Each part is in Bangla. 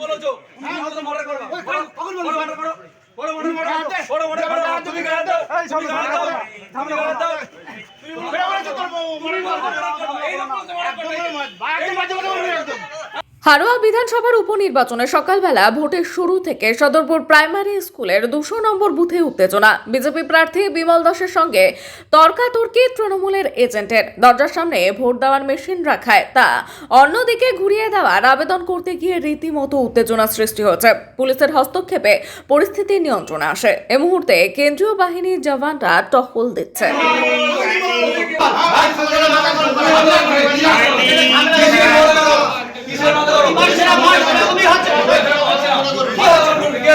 বলেছ তুমি হয়তো মর্ডার করবা বড় বড় মর্ডার করো বড় মর্ডার করো বড় মর্ডার করো তুমি গায়ে দাও তুমি গায়ে দাও তুমি গায়ে দাও তুমি বলেছ তোর তুমি বলেছ এই লোক মর্ডার করবে হারোয়া বিধানসভার উপনির্বাচনে সকালবেলা ভোটের শুরু থেকে সদরপুর প্রাইমারি স্কুলের দুশো নম্বর বুথে উত্তেজনা। বিজেপি প্রার্থী বিমল দাসের সঙ্গে তর্কাতর্কি তৃণমূলের এজেন্টের। দরজার সামনে ভোট দেওয়ার মেশিন রাখায় তা অন্যদিকে ঘুরিয়ে দেওয়ার আবেদন করতে গিয়ে রীতিমতো উত্তেজনা সৃষ্টি হয়েছে। পুলিশের হস্তক্ষেপে পরিস্থিতি নিয়ন্ত্রণে আসে। এ মুহূর্তে কেন্দ্রীয় বাহিনীর জওয়ানরা টহল দিচ্ছে মেশিনটা বলা দেবে ঘোরাবো না। তুই কে?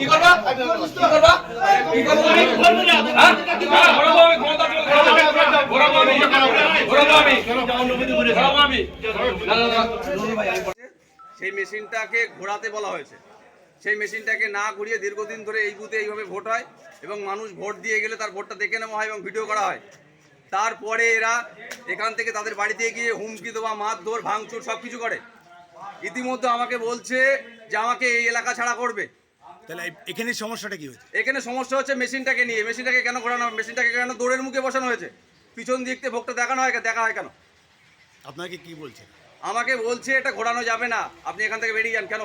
ঘোরাতে হবে। কি করবা কি করবা কি করবা হ্যাঁ? ঘোরাবো আমি, ক্ষমতা ঘোরাবো আমি। ঘোরাবো আমি, ঘোরাবো আমি। না, না, না। সেই মেশিনটাকে ঘোরাতে বলা হয়েছে সেই মেশিনটাকে না ঘুরিয়ে দীর্ঘদিন ধরে এই বুথে এইভাবে ভোট হয় এবং মানুষ ভোট দিয়ে গেলে তার ভোটটা দেখে নেওয়া হয় এবং ভিডিও করা হয় তারপরে এরা এখান থেকে তাদের বাড়িতে গিয়ে হুমকি দেওয়া মারধর ভাঙচুর সব কিছু করে ইতিমধ্যে আমাকে বলছে যে আমাকে এই এলাকা ছাড়া করবে তাহলে এখানে সমস্যাটা কি হচ্ছে? এখানে সমস্যা হচ্ছে মেশিনটাকে নিয়ে। মেশিনটাকে কেন ঘোরানো মেশিনটাকে কেন দৌড়ের মুখে বসানো হয়েছে? পিছন দিক থেকে ভোটটা দেখানো হয় দেখা হয় কেন? আপনাকে কি বলছেন আমাকে বলছে এটা ঘোরানো যাবে না। আপনি এখান থেকে বেরিয়ে যান। কেন?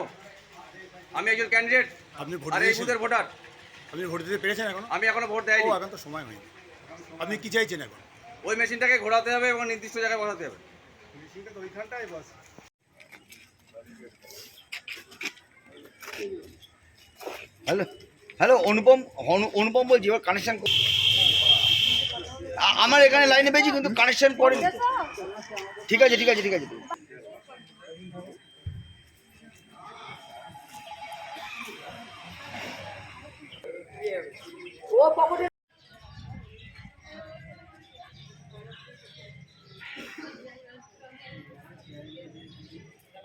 আমি একজন ক্যান্ডিডেট আপনি ভোট আর এই? বুথের ভোটার। আপনি ভোট দিতে পেরেছেন এখন? আমি এখনও ভোট ও দেয়নি এখন তো সময় হয়নি। আপনি কি চাইছেন এখন? ওই মেশিনটাকে ঘোরাতে হবে এবং নির্দিষ্ট জায়গায় বসাতে হবে। হ্যালো হ্যালো, অনুপম অনুপম বলছি, এবার কানেকশান আমার এখানে লাইনে পেয়েছি, কিন্তু কানেকশান করে ঠিক আছে ঠিক আছে ঠিক আছে। ও